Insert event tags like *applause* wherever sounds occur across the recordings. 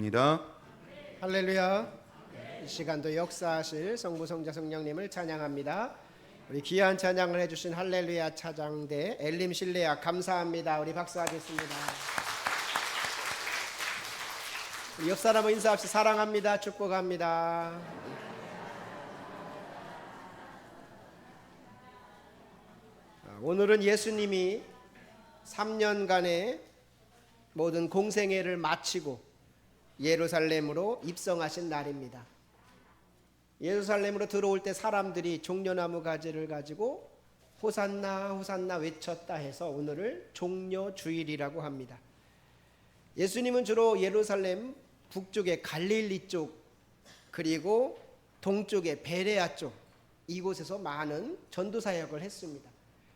기도합니다. 할렐루야. 이 시간도 역사하실 성부 성자 성령님을 찬양합니다. 우리 귀한 찬양을 해주신 할렐루야 차장대 엘림 실레야 감사합니다. 우리 박수하겠습니다. 옆 사람은 인사 없이 사랑합니다. 축복합니다. 아, 오늘은 예수님이 3년간의 모든 공생애를 마치고 예루살렘으로 입성하신 날입니다. 예루살렘으로 들어올 때 사람들이 종려나무 가지를 가지고 호산나 호산나 외쳤다 해서 오늘을 종려 주일이라고 합니다. 예수님은 주로 예루살렘 북쪽의 갈릴리 쪽 그리고 동쪽의 베레아 쪽 이곳에서 많은 전도 사역을 했습니다.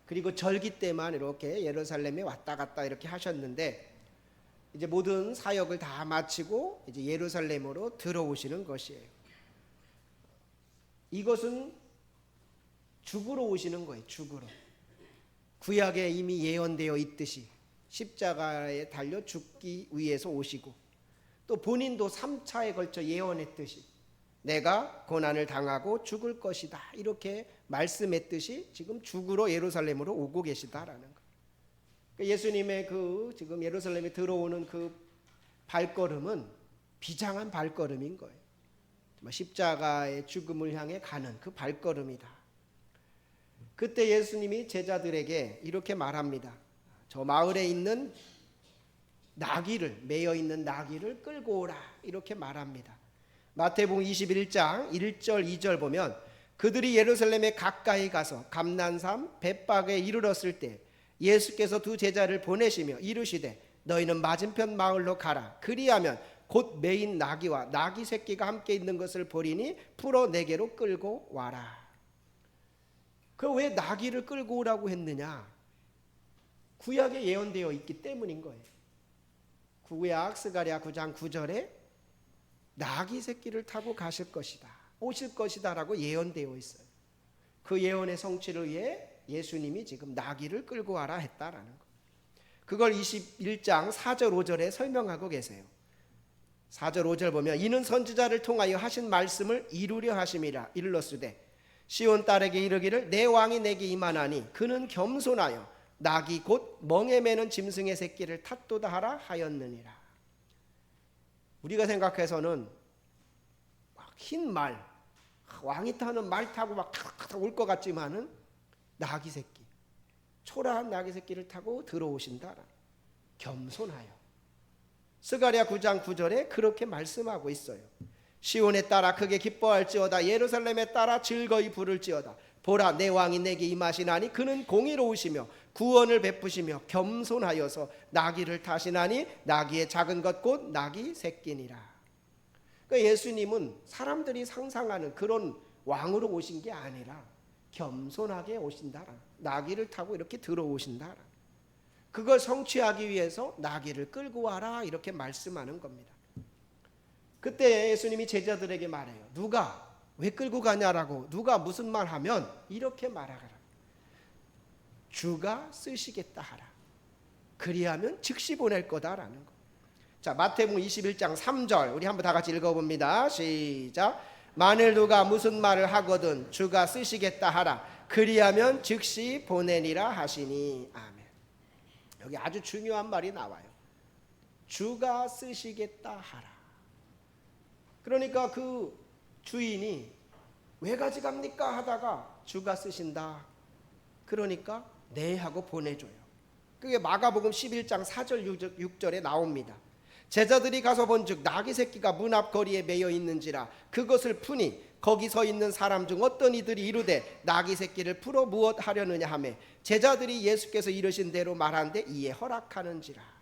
그리고 절기 때만 이렇게 예루살렘에 왔다 갔다 이렇게 하셨는데 이제 모든 사역을 다 마치고 이제 예루살렘으로 들어오시는 것이에요. 이것은 죽으러 오시는 거예요. 죽으러. 구약에 이미 예언되어 있듯이 십자가에 달려 죽기 위해서 오시고 또 본인도 3차에 걸쳐 예언했듯이 내가 고난을 당하고 죽을 것이다. 이렇게 말씀했듯이 지금 죽으러 예루살렘으로 오고 계시다라는 거. 그러니까 예수님의 그 지금 예루살렘에 들어오는 그 발걸음은 비장한 발걸음인 거예요. 십자가의 죽음을 향해 가는 그 발걸음이다. 그때 예수님이 제자들에게 이렇게 말합니다. 저 마을에 있는 나귀를 매여 있는 나귀를 끌고 오라 이렇게 말합니다. 마태복음 21장 1절 2절 보면 그들이 예루살렘에 가까이 가서 감난산 벳박에 이르렀을 때 예수께서 두 제자를 보내시며 이르시되 너희는 맞은편 마을로 가라 그리하면 곧 메인 나귀와 나귀 새끼가 함께 있는 것을 보리니 풀어 내게로 끌고 와라. 그 왜 나귀를 끌고 오라고 했느냐? 구약에 예언되어 있기 때문인 거예요. 구약 스가랴 9장 9절에 나귀 새끼를 타고 가실 것이다. 오실 것이다라고 예언되어 있어요. 그 예언의 성취를 위해 예수님이 지금 나귀를 끌고 와라 했다라는 거. 그걸 21장 4절 5절에 설명하고 계세요. 4절 5절 보면 이는 선지자를 통하여 하신 말씀을 이루려 하심이라 일렀으되 시온 딸에게 이르기를 내 왕이 내게 임하나니 그는 겸손하여 낙이 곧 멍에 매는 짐승의 새끼를 탓도다 하라 하였느니라. 우리가 생각해서는 흰 말, 왕이 타는 말 타고 막올것 같지만은 나귀 새끼, 초라한 나귀 새끼를 타고 들어오신다. 겸손하여. 스가랴 9장 9절에 그렇게 말씀하고 있어요. 시온에 따라 크게 기뻐할지어다 예루살렘에 따라 즐거이 부를지어다 보라 내 왕이 내게 임하시나니 그는 공의로우시며 구원을 베푸시며 겸손하여서 나귀를 타시나니 나귀의 작은 것 곧 나귀 새끼니라. 그러니까 예수님은 사람들이 상상하는 그런 왕으로 오신 게 아니라 겸손하게 오신다라. 나귀를 타고 이렇게 들어오신다라. 그걸 성취하기 위해서 나귀를 끌고 와라 이렇게 말씀하는 겁니다. 그때 예수님이 제자들에게 말해요. 누가 왜 끌고 가냐라고 누가 무슨 말 하면 이렇게 말하라. 주가 쓰시겠다 하라. 그리하면 즉시 보낼 거다라는 거. 자, 마태복음 21장 3절 우리 한번 다 같이 읽어 봅니다. 시작. 만일 누가 무슨 말을 하거든 주가 쓰시겠다 하라. 그리하면 즉시 보내니라 하시니. 아멘. 여기 아주 중요한 말이 나와요. 주가 쓰시겠다 하라. 그러니까 그 주인이 왜 가져갑니까 하다가 주가 쓰신다. 그러니까 네 하고 보내줘요. 그게 마가복음 11장 4절 6절에 나옵니다. 제자들이 가서 본즉 나귀 새끼가 문 앞 거리에 매여 있는지라 그것을 푸니 거기 서 있는 사람 중 어떤 이들이 이르되 나귀 새끼를 풀어 무엇 하려느냐 하매 제자들이 예수께서 이르신 대로 말한데 이에 허락하는지라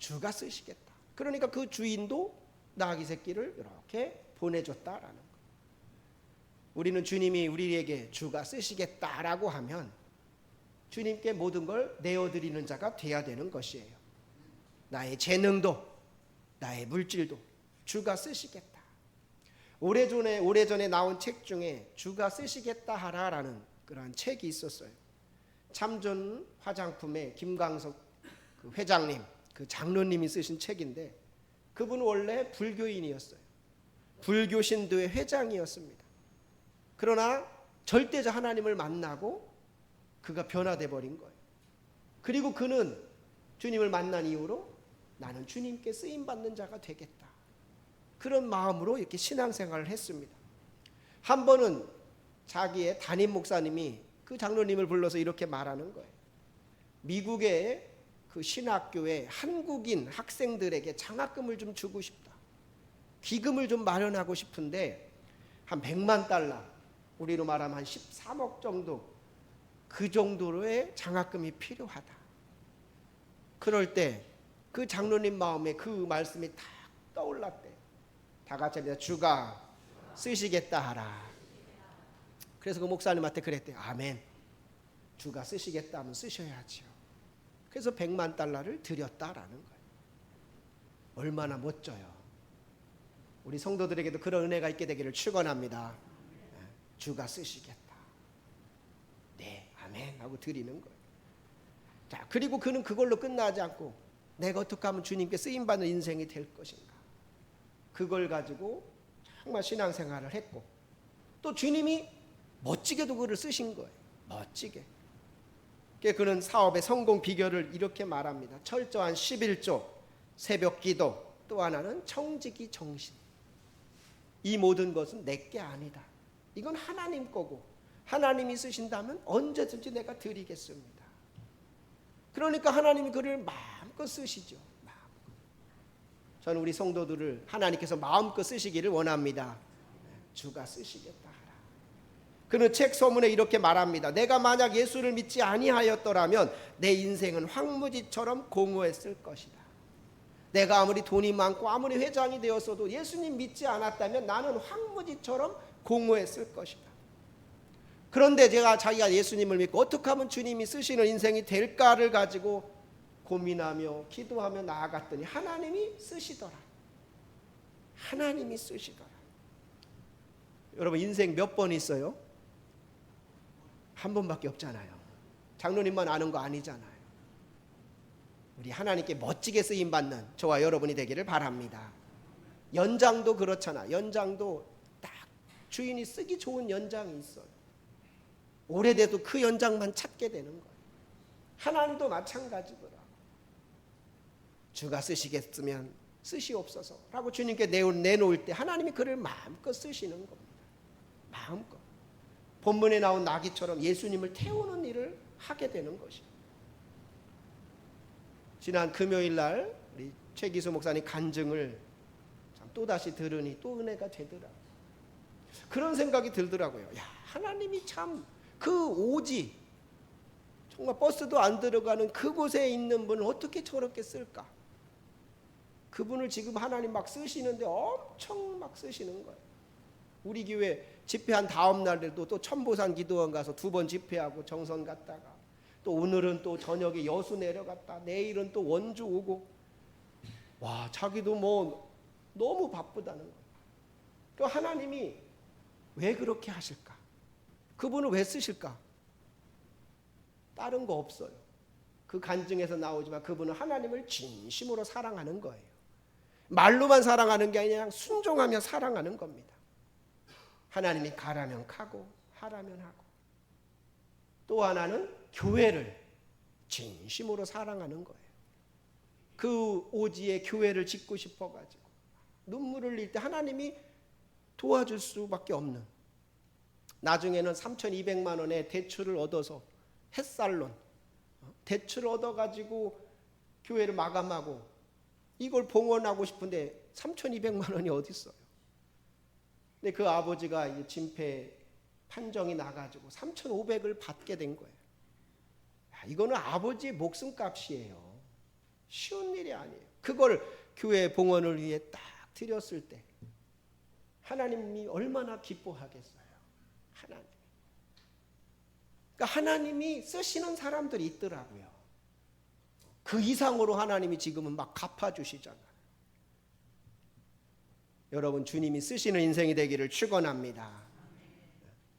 주가 쓰시겠다. 그러니까 그 주인도 나귀 새끼를 이렇게 보내줬다라는 거. 우리는 주님이 우리에게 주가 쓰시겠다라고 하면 주님께 모든 걸 내어드리는 자가 돼야 되는 것이에요. 나의 재능도, 나의 물질도 주가 쓰시겠다. 오래전에 오래전에 나온 책 중에 주가 쓰시겠다 하라라는 그러한 책이 있었어요. 참전 화장품의 김광석 그 회장님, 그 장로님이 쓰신 책인데 그분은 원래 불교인이었어요. 불교 신도의 회장이었습니다. 그러나 절대적 하나님을 만나고 그가 변화돼 버린 거예요. 그리고 그는 주님을 만난 이후로 나는 주님께 쓰임 받는 자가 되겠다. 그런 마음으로 이렇게 신앙생활을 했습니다. 한 번은 자기의 담임 목사님이 그 장로님을 불러서 이렇게 말하는 거예요. 미국의 그 신학교에 한국인 학생들에게 장학금을 좀 주고 싶다. 기금을 좀 마련하고 싶은데 한 100만 달러, 우리로 말하면 한 13억 정도 그 정도로의 장학금이 필요하다. 그럴 때 그 장로님 마음에 그 말씀이 탁 떠올랐대. 다 같이 합니다. 주가 쓰시겠다 하라. 그래서 그 목사님한테 그랬대. 아멘. 주가 쓰시겠다 하면 쓰셔야지요. 그래서 100만 달러를 드렸다라는 거예요. 얼마나 멋져요. 우리 성도들에게도 그런 은혜가 있게 되기를 축원합니다. 네, 주가 쓰시겠다. 네, 아멘 하고 드리는 거예요. 자, 그리고 그는 그걸로 끝나지 않고 내가 어떻게 하면 주님께 쓰임 받는 인생이 될 것인가? 그걸 가지고 정말 신앙생활을 했고 또 주님이 멋지게도 그를 쓰신 거예요. 멋지게. 그는 사업의 성공 비결을 이렇게 말합니다. 철저한 11조, 새벽 기도, 또 하나는 청지기 정신. 이 모든 것은 내게 아니다. 이건 하나님 거고 하나님이 쓰신다면 언제든지 내가 드리겠습니다. 그러니까 하나님이 그를 마음껏 쓰시죠. 저는 우리 성도들을 하나님께서 마음껏 쓰시기를 원합니다. 주가 쓰시겠다. 그는 책 서문에 이렇게 말합니다. 내가 만약 예수를 믿지 아니하였더라면 내 인생은 황무지처럼 공허했을 것이다. 내가 아무리 돈이 많고 아무리 회장이 되었어도 예수님 믿지 않았다면 나는 황무지처럼 공허했을 것이다. 그런데 제가 자기가 예수님을 믿고 어떻게 하면 주님이 쓰시는 인생이 될까를 가지고 고민하며 기도하며 나아갔더니 하나님이 쓰시더라. 하나님이 쓰시더라. 여러분 인생 몇 번 있어요? 한 번밖에 없잖아요. 장로님만 아는 거 아니잖아요. 우리 하나님께 멋지게 쓰임 받는 저와 여러분이 되기를 바랍니다. 연장도 그렇잖아. 연장도 딱 주인이 쓰기 좋은 연장이 있어요. 오래돼도 그 연장만 찾게 되는 거예요. 하나님도 마찬가지더라. 주가 쓰시겠으면 쓰시옵소서라고 주님께 내놓을 때 하나님이 그를 마음껏 쓰시는 겁니다. 마음껏. 본문에 나온 나귀처럼 예수님을 태우는 일을 하게 되는 것이죠. 지난 금요일 날 우리 최기수 목사님 간증을 또 다시 들으니 또 은혜가 되더라. 그런 생각이 들더라고요. 야 하나님이 참 그 오지 정말 버스도 안 들어가는 그곳에 있는 분을 어떻게 저렇게 쓸까? 그분을 지금 하나님 막 쓰시는데 엄청 막 쓰시는 거예요. 우리 교회 집회한 다음 날에도 또 천보산 기도원 가서 두 번 집회하고 정선 갔다가 또 오늘은 또 저녁에 여수 내려갔다 내일은 또 원주 오고 와 자기도 뭐 너무 바쁘다는 거예요. 그 하나님이 왜 그렇게 하실까? 그분을 왜 쓰실까? 다른 거 없어요. 그 간증에서 나오지만 그분은 하나님을 진심으로 사랑하는 거예요. 말로만 사랑하는 게 아니라 순종하며 사랑하는 겁니다. 하나님이 가라면 가고 하라면 하고 또 하나는 교회를 진심으로 사랑하는 거예요. 그 오지에 교회를 짓고 싶어 가지고 눈물을 흘릴 때 하나님이 도와줄 수밖에 없는 나중에는 3,200만 원의 대출을 얻어서 햇살론 대출을 얻어 가지고 교회를 마감하고 이걸 봉헌하고 싶은데 3,200만 원이 어디 있어요? 근데 그 아버지가 이 진폐 판정이 나가지고 3,500을 받게 된 거예요. 야, 이거는 아버지의 목숨값이에요. 쉬운 일이 아니에요. 그걸 교회 봉헌을 위해 딱 드렸을 때 하나님이 얼마나 기뻐하겠어요. 하나님. 그러니까 하나님이 쓰시는 사람들이 있더라고요. 그 이상으로 하나님이 지금은 막 갚아주시잖아요. 여러분 주님이 쓰시는 인생이 되기를 축원합니다.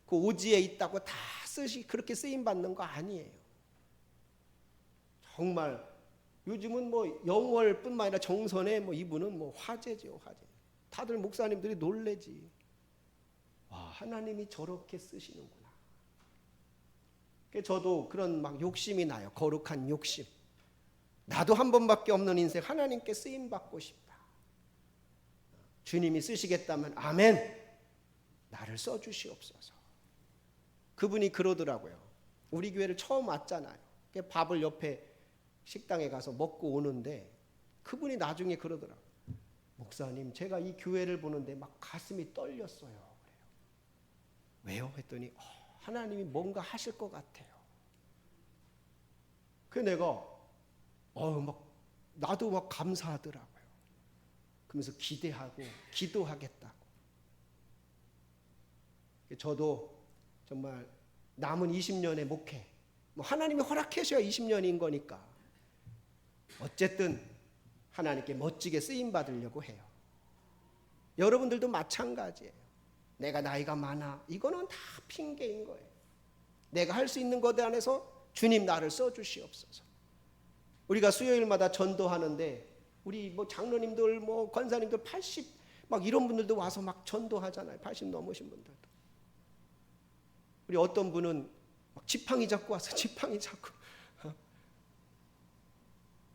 그 오지에 있다고 다 쓰시 그렇게 쓰임 받는 거 아니에요. 정말 요즘은 뭐 영월뿐만 아니라 정선에 뭐 이분은 뭐 화제죠, 화제. 다들 목사님들이 놀래지. 와, 하나님이 저렇게 쓰시는구나. 저도 그런 막 욕심이 나요. 거룩한 욕심. 나도 한 번밖에 없는 인생 하나님께 쓰임 받고 싶다. 주님이 쓰시겠다면 아멘. 나를 써 주시옵소서. 그분이 그러더라고요. 우리 교회를 처음 왔잖아요. 밥을 옆에 식당에 가서 먹고 오는데 그분이 나중에 그러더라고요. 목사님, 제가 이 교회를 보는데 막 가슴이 떨렸어요. 그래요. 왜요? 했더니 어, 하나님이 뭔가 하실 것 같아요. 그 내가 어막 나도 막 감사하더라고요. 그러면서 기대하고 기도하겠다고. 저도 정말 남은 20년의 목회 뭐 하나님이 허락하셔야 20년인 거니까 어쨌든 하나님께 멋지게 쓰임 받으려고 해요. 여러분들도 마찬가지예요. 내가 나이가 많아. 이거는 다 핑계인 거예요. 내가 할 수 있는 것 안에서 주님 나를 써 주시옵소서. 우리가 수요일마다 전도하는데 우리 뭐 장로님들 뭐 권사님들 80 막 이런 분들도 와서 막 전도하잖아요. 80 넘으신 분들도. 우리 어떤 분은 막 지팡이 잡고 와서 *laughs* 지팡이 잡고 어?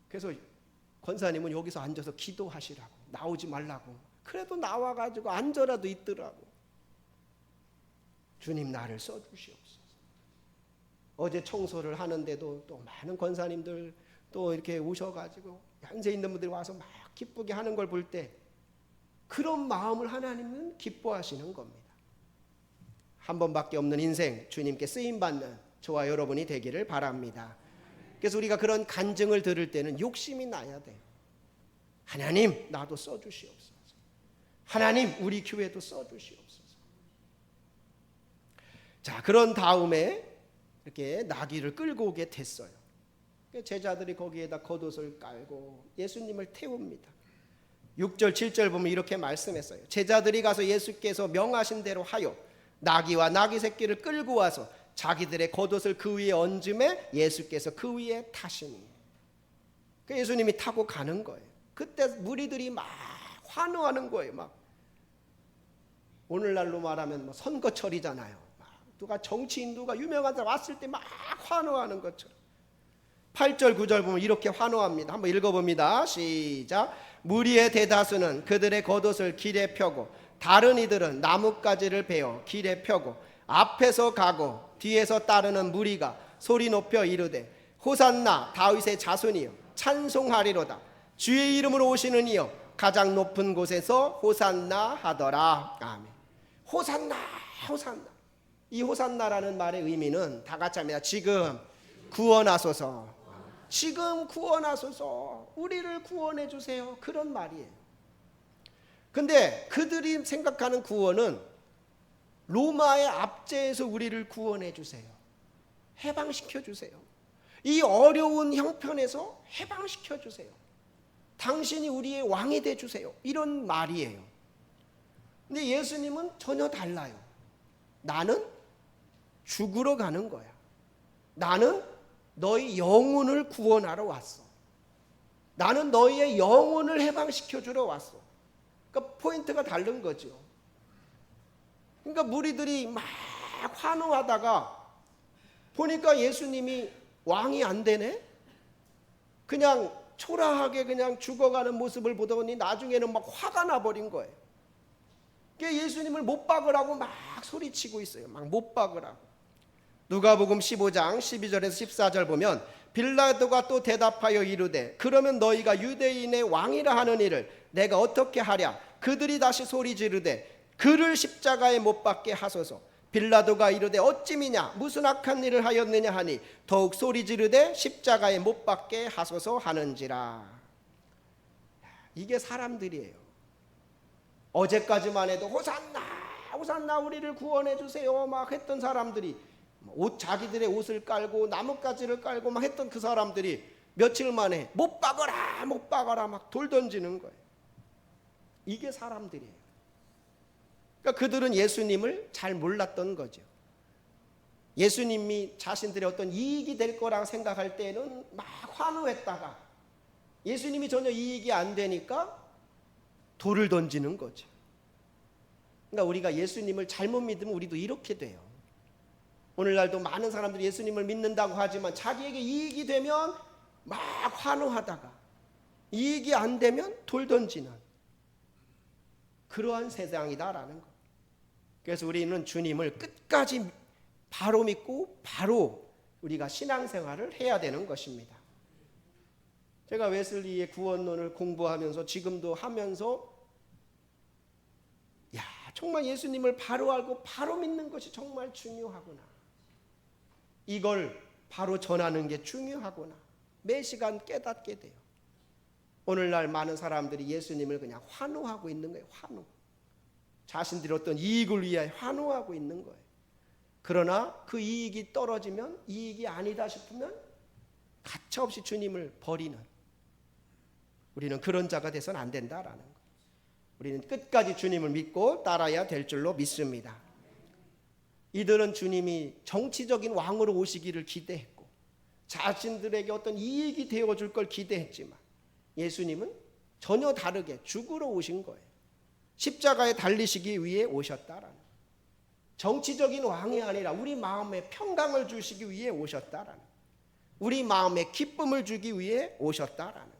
그래서 권사님은 여기서 앉아서 기도하시라고 나오지 말라고 그래도 나와 가지고 앉아라도 있더라고 주님 나를 써 주시옵소서 어제 청소를 하는데도 또 많은 권사님들 또 이렇게 오셔가지고 연세 있는 분들이 와서 막 기쁘게 하는 걸 볼 때 그런 마음을 하나님은 기뻐하시는 겁니다 한 번밖에 없는 인생 주님께 쓰임 받는 저와 여러분이 되기를 바랍니다. 그래서 우리가 그런 간증을 들을 때는 욕심이 나야 돼요. 하나님 나도 써 주시옵소서. 하나님 우리 교회도 써 주시옵소서. 자, 그런 다음에 이렇게 나귀를 끌고 오게 됐어요. 제자들이 거기에다 겉옷을 깔고 예수님을 태웁니다. 6절 7절 보면 이렇게 말씀했어요. 제자들이 가서 예수께서 명하신 대로 하여 나귀와 나귀 새끼를 끌고 와서 자기들의 겉옷을 그 위에 얹음에 예수께서 그 위에 타시니 그 예수님이 타고 가는 거예요. 그때 무리들이 막 환호하는 거예요. 막 오늘날로 말하면 뭐 선거철이잖아요. 막 누가 정치인 누가 유명한 사람 왔을 때 막 환호하는 것처럼 8절 9절 보면 이렇게 환호합니다. 한번 읽어봅니다. 시작. 무리의 대다수는 그들의 겉옷을 길에 펴고 다른 이들은 나뭇가지를 베어 길에 펴고 앞에서 가고 뒤에서 따르는 무리가 소리 높여 이르되 호산나 다윗의 자손이여 찬송하리로다 주의 이름으로 오시는 이여 가장 높은 곳에서 호산나 하더라 아멘 호산나 호산나 이 호산나라는 말의 의미는 다 같이 합니다 지금 구원하소서 지금 구원하소서 우리를 구원해 주세요 그런 말이에요 근데 그들이 생각하는 구원은 로마의 압제에서 우리를 구원해 주세요. 해방시켜 주세요. 이 어려운 형편에서 해방시켜 주세요. 당신이 우리의 왕이 돼 주세요. 이런 말이에요. 근데 예수님은 전혀 달라요. 나는 죽으러 가는 거야. 나는 너희 영혼을 구원하러 왔어. 나는 너희의 영혼을 해방시켜 주러 왔어. 그러니까 포인트가 다른 거죠. 그러니까 무리들이 막 환호하다가 보니까 예수님이 왕이 안 되네? 그냥 초라하게 그냥 죽어가는 모습을 보더니 나중에는 막 화가 나버린 거예요. 예수님을 못 박으라고 막 소리치고 있어요. 막 못 박으라고. 누가복음 15장 12절에서 14절 보면 빌라도가 또 대답하여 이르되 그러면 너희가 유대인의 왕이라 하는 일을 내가 어떻게 하랴 그들이 다시 소리 지르되 그를 십자가에 못 박게 하소서. 빌라도가 이르되 어찌미냐 무슨 악한 일을 하였느냐 하니 더욱 소리 지르되 십자가에 못 박게 하소서 하는지라. 이게 사람들이에요. 어제까지만 해도 호산나 호산나 우리를 구원해 주세요 막 했던 사람들이 옷 자기들의 옷을 깔고 나뭇가지를 깔고 막 했던 그 사람들이 며칠 만에 못 박아라 못 박아라 막 돌 던지는 거예요. 이게 사람들이에요. 그러니까 그들은 예수님을 잘 몰랐던 거죠. 예수님이 자신들의 어떤 이익이 될 거라고 생각할 때는 막 환호했다가 예수님이 전혀 이익이 안 되니까 돌을 던지는 거죠. 그러니까 우리가 예수님을 잘못 믿으면 우리도 이렇게 돼요. 오늘날도 많은 사람들이 예수님을 믿는다고 하지만 자기에게 이익이 되면 막 환호하다가 이익이 안 되면 돌 던지는 그러한 세상이다라는 거. 그래서 우리는 주님을 끝까지 바로 믿고 바로 우리가 신앙생활을 해야 되는 것입니다. 제가 웨슬리의 구원론을 공부하면서 지금도 하면서 야 정말 예수님을 바로 알고 바로 믿는 것이 정말 중요하구나. 이걸 바로 전하는 게 중요하구나. 매 시간 깨닫게 돼요. 오늘날 많은 사람들이 예수님을 그냥 환호하고 있는 거예요. 환호. 자신들이 어떤 이익을 위하여 환호하고 있는 거예요. 그러나 그 이익이 떨어지면 이익이 아니다 싶으면 가차없이 주님을 버리는 우리는 그런 자가 돼서는 안 된다라는 거. 우리는 끝까지 주님을 믿고 따라야 될 줄로 믿습니다. 이들은 주님이 정치적인 왕으로 오시기를 기대했고 자신들에게 어떤 이익이 되어 줄 걸 기대했지만 예수님은 전혀 다르게 죽으러 오신 거예요. 십자가에 달리시기 위해 오셨다라는. 정치적인 왕이 아니라 우리 마음에 평강을 주시기 위해 오셨다라는. 우리 마음에 기쁨을 주기 위해 오셨다라는.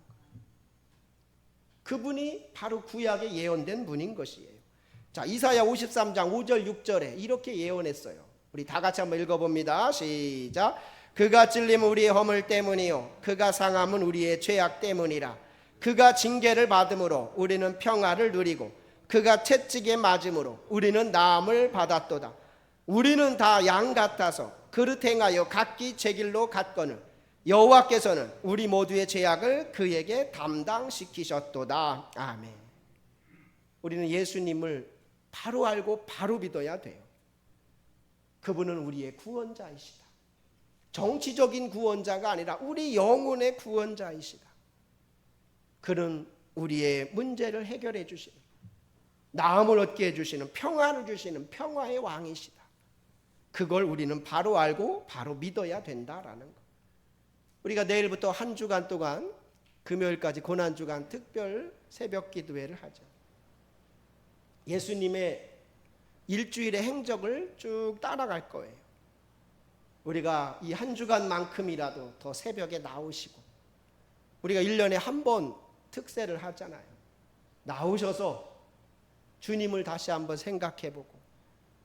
그분이 바로 구약에 예언된 분인 것이에요. 자, 이사야 53장 5절 6절에 이렇게 예언했어요. 우리 다 같이 한번 읽어 봅니다. 시작. 그가 찔림은 우리의 허물 때문이요 그가 상함은 우리의 죄악 때문이라. 그가 징계를 받음으로 우리는 평화를 누리고 그가 채찍에 맞음으로 우리는 나음을 받았도다. 우리는 다 양 같아서 그릇 행하여 각기 제 길로 갔거늘 여호와께서는 우리 모두의 죄악을 그에게 담당시키셨도다. 아멘. 우리는 예수님을 바로 알고 바로 믿어야 돼요. 그분은 우리의 구원자이시다. 정치적인 구원자가 아니라 우리 영혼의 구원자이시다. 그는 우리의 문제를 해결해 주시는 나음을 얻게 해 주시는 평안을 주시는 평화의 왕이시다. 그걸 우리는 바로 알고 바로 믿어야 된다라는 것. 우리가 내일부터 한 주간 동안 금요일까지 고난 주간 특별 새벽 기도회를 하죠. 예수님의 일주일의 행적을 쭉 따라갈 거예요. 우리가 이 한 주간만큼이라도 더 새벽에 나오시고 우리가 1년에 한 번 특세를 하잖아요. 나오셔서 주님을 다시 한번 생각해 보고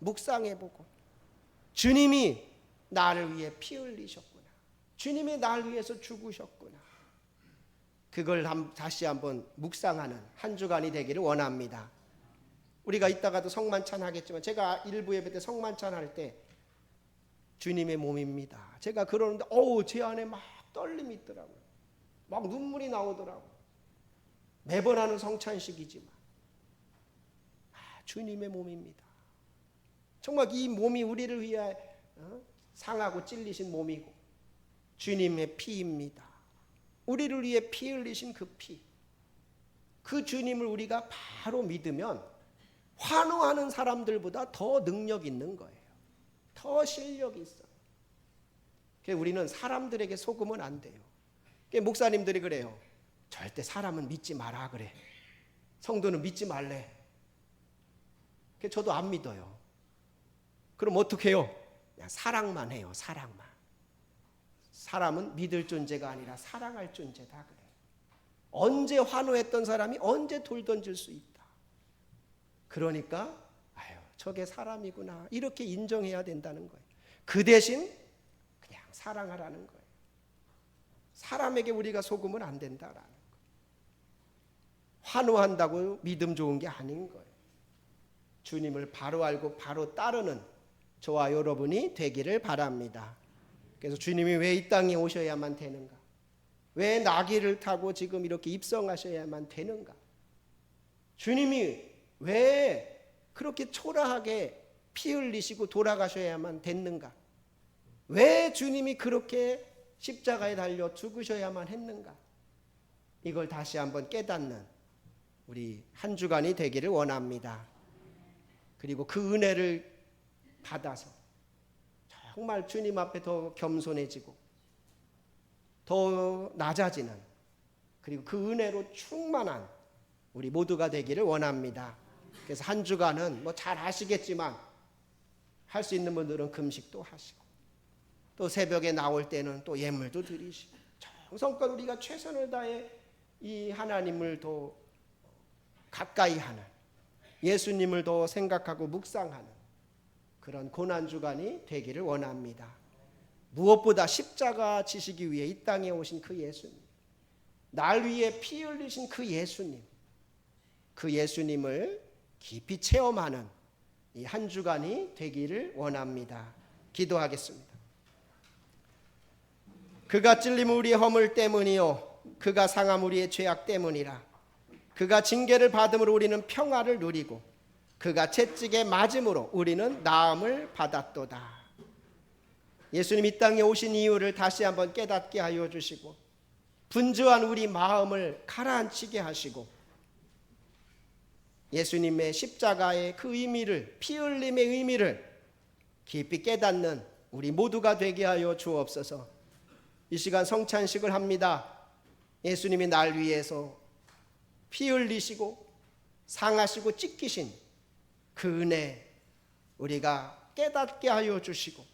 묵상해 보고 주님이 나를 위해 피 흘리셨구나. 주님이 날 위해서 죽으셨구나. 그걸 다시 한번 묵상하는 한 주간이 되기를 원합니다. 우리가 이따가도 성만찬 하겠지만 제가 일부 예배 때 성만찬 할 때 주님의 몸입니다. 제가 그러는데 어우 제 안에 막 떨림이 있더라고요. 막 눈물이 나오더라고요. 매번 하는 성찬식이지만 아, 주님의 몸입니다. 정말 이 몸이 우리를 위해 어? 상하고 찔리신 몸이고 주님의 피입니다. 우리를 위해 피 흘리신 그 피. 그 주님을 우리가 바로 믿으면 환호하는 사람들보다 더 능력 있는 거예요. 더 실력 있어요. 우리는 사람들에게 속으면 안 돼요. 목사님들이 그래요. 절대 사람은 믿지 마라 그래. 성도는 믿지 말래. 저도 안 믿어요. 그럼 어떻게 해요? 그냥 사랑만 해요. 사랑만. 사람은 믿을 존재가 아니라 사랑할 존재다 그래. 언제 환호했던 사람이 언제 돌 던질 수 있다. 그러니까 아유 저게 사람이구나 이렇게 인정해야 된다는 거예요. 그 대신 그냥 사랑하라는 거예요. 사람에게 우리가 속으면 안 된다라는 거예요. 환호한다고 믿음 좋은 게 아닌 거예요. 주님을 바로 알고 바로 따르는 저와 여러분이 되기를 바랍니다. 그래서 주님이 왜 이 땅에 오셔야만 되는가? 왜 나귀를 타고 지금 이렇게 입성하셔야만 되는가? 주님이 왜 그렇게 초라하게 피 흘리시고 돌아가셔야만 됐는가? 왜 주님이 그렇게 십자가에 달려 죽으셔야만 했는가? 이걸 다시 한번 깨닫는 우리 한 주간이 되기를 원합니다. 그리고 그 은혜를 받아서 정말 주님 앞에 더 겸손해지고 더 낮아지는 그리고 그 은혜로 충만한 우리 모두가 되기를 원합니다. 그래서 한 주간은 뭐 잘 아시겠지만 할 수 있는 분들은 금식도 하시고 또 새벽에 나올 때는 또 예물도 드리시고 정성껏 우리가 최선을 다해 이 하나님을 더 가까이 하는 예수님을 더 생각하고 묵상하는 그런 고난 주간이 되기를 원합니다. 무엇보다 십자가 지시기 위해 이 땅에 오신 그 예수님, 날 위해 피 흘리신 그 예수님, 그 예수님을 깊이 체험하는 이 한 주간이 되기를 원합니다. 기도하겠습니다. 그가 찔림 우리의 허물 때문이요 그가 상함 우리의 죄악 때문이라 그가 징계를 받음으로 우리는 평화를 누리고 그가 채찍에 맞음으로 우리는 나음을 받았도다. 예수님 이 땅에 오신 이유를 다시 한번 깨닫게 하여 주시고 분주한 우리 마음을 가라앉히게 하시고 예수님의 십자가의 그 의미를 피 흘림의 의미를 깊이 깨닫는 우리 모두가 되게 하여 주옵소서. 이 시간 성찬식을 합니다. 예수님이 날 위해서 피 흘리시고 상하시고 찢기신 그 은혜 우리가 깨닫게 하여 주시고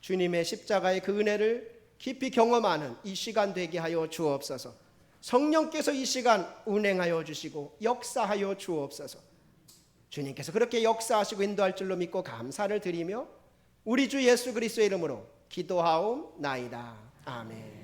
주님의 십자가의 그 은혜를 깊이 경험하는 이 시간 되게 하여 주옵소서. 성령께서 이 시간 운행하여 주시고 역사하여 주옵소서. 주님께서 그렇게 역사하시고 인도할 줄로 믿고 감사를 드리며 우리 주 예수 그리스도의 이름으로 기도하옵나이다. 아멘.